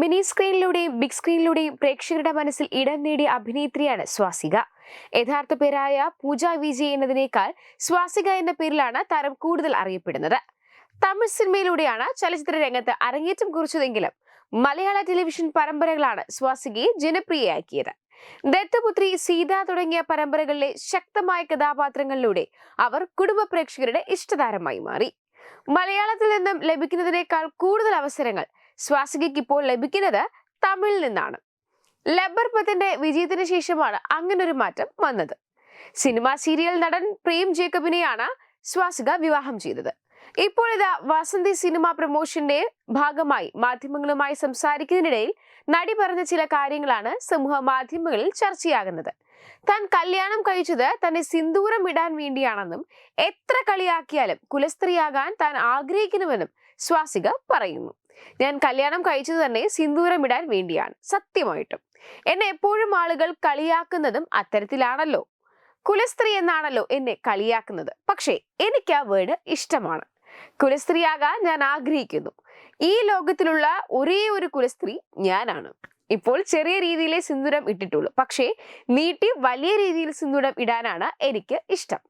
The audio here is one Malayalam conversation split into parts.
മിനി സ്ക്രീനിലൂടെയും ബിഗ് സ്ക്രീനിലൂടെയും പ്രേക്ഷകരുടെ മനസ്സിൽ ഇടം നേടിയ അഭിനേത്രിയാണ് സ്വാസിക. യഥാർത്ഥ പേരായ പൂജ വിജയ് എന്നതിനേക്കാൾ സ്വാസിക എന്ന പേരിലാണ് താരം കൂടുതൽ അറിയപ്പെടുന്നത്. തമിഴ് സിനിമയിലൂടെയാണ് ചലച്ചിത്ര രംഗത്ത് അരങ്ങേറ്റം കുറിച്ചതെങ്കിലും മലയാള ടെലിവിഷൻ പരമ്പരകളാണ് സ്വാസികയെ ജനപ്രിയയാക്കിയത്. ദത്തപുത്രി സീത തുടങ്ങിയ പരമ്പരകളിലെ ശക്തമായ കഥാപാത്രങ്ങളിലൂടെ അവർ കുടുംബ പ്രേക്ഷകരുടെ ഇഷ്ടതാരമായി മാറി. മലയാളത്തിൽ നിന്നും ലഭിക്കുന്നതിനേക്കാൾ കൂടുതൽ അവസരങ്ങൾ സ്വാസികയ്ക്ക് ഇപ്പോൾ ലഭിക്കുന്നത് തമിഴിൽ നിന്നാണ്. ലബ്ബർ പത്തിന്റെ വിജയത്തിന് ശേഷമാണ് അങ്ങനെ ഒരു മാറ്റം വന്നത്. സിനിമാ സീരിയൽ നടൻ പ്രേം ജേക്കബിനെയാണ് സ്വാസിക വിവാഹം ചെയ്തത്. ഇപ്പോൾ ഇത് വസന്തി സിനിമ പ്രൊമോഷന്റെ ഭാഗമായി മാധ്യമങ്ങളുമായി സംസാരിക്കുന്നതിനിടയിൽ നടി പറഞ്ഞ ചില കാര്യങ്ങളാണ് സമൂഹ മാധ്യമങ്ങളിൽ ചർച്ചയാകുന്നത്. താൻ കല്യാണം കഴിച്ചത് തന്നെ സിന്ദൂരം ഇടാൻ വേണ്ടിയാണെന്നും എത്ര കളിയാക്കിയാലും കുലസ്ത്രീയാകാൻ താൻ ആഗ്രഹിക്കുന്നുവെന്നും സ്വാസിക പറയുന്നു. ഞാൻ കല്യാണം കഴിച്ചത് തന്നെ സിന്ദൂരം ഇടാൻ വേണ്ടിയാണ് സത്യമായിട്ടും. എന്നെ എപ്പോഴും ആളുകൾ കളിയാക്കുന്നതും അത്തരത്തിലാണല്ലോ. കുലസ്ത്രീ എന്നാണല്ലോ എന്നെ കളിയാക്കുന്നത്. പക്ഷേ എനിക്ക് ആ വേർഡ് ഇഷ്ടമാണ്. കുലസ്ത്രീയാകാൻ ഞാൻ ആഗ്രഹിക്കുന്നു. ഈ ലോകത്തിലുള്ള ഒരേ ഒരു കുലസ്ത്രീ ഞാനാണ്. ഇപ്പോൾ ചെറിയ രീതിയിലെ സിന്ദൂരം ഇട്ടിട്ടുള്ളൂ. പക്ഷേ നീട്ടി വലിയ രീതിയിൽ സിന്ദൂരം ഇടാനാണ് എനിക്ക് ഇഷ്ടം.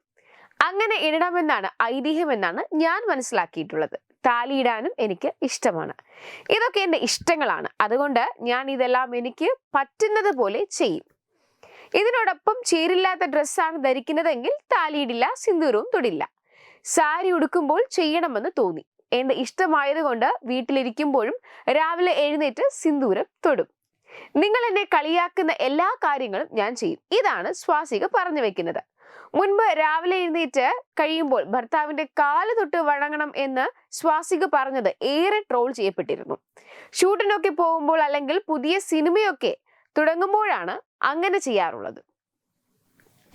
അങ്ങനെ ഇടണമെന്നാണ് ഐതിഹ്യമെന്നാണ് ഞാൻ മനസ്സിലാക്കിയിട്ടുള്ളത്. താലിയിടാനും എനിക്ക് ഇഷ്ടമാണ്. ഇതൊക്കെ എന്റെ ഇഷ്ടങ്ങളാണ്. അതുകൊണ്ട് ഞാൻ ഇതെല്ലാം എനിക്ക് പറ്റുന്നത് പോലെ ചെയ്യും. ഇതിനോടൊപ്പം ചേരില്ലാത്ത ഡ്രസ്സാണ് ധരിക്കുന്നതെങ്കിൽ താലിയിടില്ല സിന്ദൂരവും തൊടില്ല. സാരി ഉടുക്കുമ്പോൾ ചെയ്യണമെന്ന് തോന്നി. എന്റെ ഇഷ്ടമായതുകൊണ്ട് വീട്ടിലിരിക്കുമ്പോഴും രാവിലെ എഴുന്നേറ്റ് സിന്ദൂരം തൊടും. നിങ്ങൾ എന്നെ കളിയാക്കുന്ന എല്ലാ കാര്യങ്ങളും ഞാൻ ചെയ്യും. ഇതാണ് സ്വാസിക പറഞ്ഞു വെക്കുന്നത്. മുൻപ് രാവിലെ എഴുന്നേറ്റ് കഴിയുമ്പോൾ ഭർത്താവിന്റെ കാൽ തൊട്ട് വഴങ്ങണം എന്ന് സ്വാസിക പറഞ്ഞത് ഏറെ ട്രോൾ ചെയ്യപ്പെട്ടിരുന്നു. ഷൂട്ടിനൊക്കെ പോകുമ്പോൾ അല്ലെങ്കിൽ പുതിയ സിനിമയൊക്കെ തുടങ്ങുമ്പോഴാണ് അങ്ങനെ ചെയ്യാറുള്ളത്.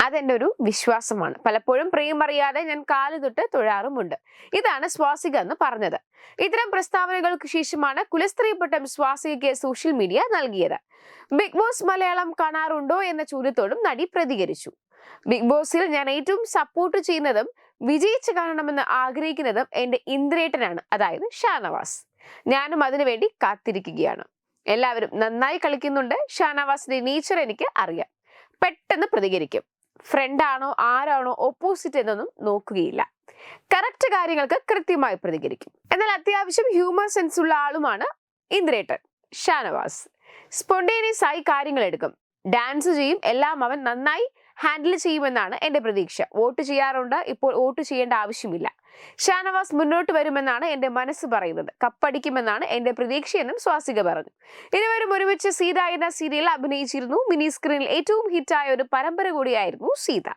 അതെന്റെ ഒരു വിശ്വാസമാണ്. പലപ്പോഴും പ്രിയം അറിയാതെ ഞാൻ കാൽ തൊട്ട് തൊഴാറുമുണ്ട്. ഇതാണ് സ്വാസിക എന്ന് പറഞ്ഞത്. ഇത്തരം പ്രസ്താവനകൾക്ക് ശേഷമാണ് കുലസ്ത്രീപട്ടം സ്വാസികയ്ക്ക് സോഷ്യൽ മീഡിയ നൽകിയത്. ബിഗ് ബോസ് മലയാളം കാണാറുണ്ടോ എന്ന ചോദ്യത്തോടും നടി പ്രതികരിച്ചു. ബിഗ് ബോസിൽ ഞാൻ ഏറ്റവും സപ്പോർട്ട് ചെയ്യുന്നതും വിജയിച്ചു കാണണമെന്ന് ആഗ്രഹിക്കുന്നതും എന്റെ ഇന്ദ്രേട്ടനാണ് അതായത് ഷാനവാസ്. ഞാനും അതിനുവേണ്ടി കാത്തിരിക്കുകയാണ്. എല്ലാവരും നന്നായി കളിക്കുന്നുണ്ട്. ഷാനവാസിന്റെ നേച്ചർ എനിക്ക് അറിയാം. പെട്ടെന്ന് പ്രതികരിക്കും. ഫ്രണ്ട് ആണോ ആരാണോ ഓപ്പോസിറ്റ് എന്നൊന്നും നോക്കുകയില്ല. കറക്റ്റ് കാര്യങ്ങൾക്ക് കൃത്യമായി പ്രതികരിക്കും. എന്നാൽ അത്യാവശ്യം ഹ്യൂമർ സെൻസ് ഉള്ള ആളുമാണ് ഇന്ദ്രേട്ടൻ ഷാനവാസ്. സ്പോണ്ടേനിയസ് ആയി കാര്യങ്ങൾ എടുക്കും. ഡാൻസ് ചെയ്യും. എല്ലാം അവൻ നന്നായി ഹാൻഡിൽ ചെയ്യുമെന്നാണ് എന്റെ പ്രതീക്ഷ. വോട്ട് ചെയ്യാറുണ്ട്. ഇപ്പോൾ വോട്ട് ചെയ്യേണ്ട ആവശ്യമില്ല. ഷാനവാസ് മുന്നോട്ട് വരുമെന്നാണ് എന്റെ മനസ്സ് പറയുന്നത്. കപ്പടിക്കുമെന്നാണ് എന്റെ പ്രതീക്ഷയെന്നും സ്വാസിക പറഞ്ഞു. ഇരുവരും ഒരുമിച്ച് സീത എന്ന സീരിയൽ അഭിനയിച്ചിരുന്നു. മിനി സ്ക്രീനിൽ ഏറ്റവും ഹിറ്റായ ഒരു പരമ്പര കൂടിയായിരുന്നു സീത.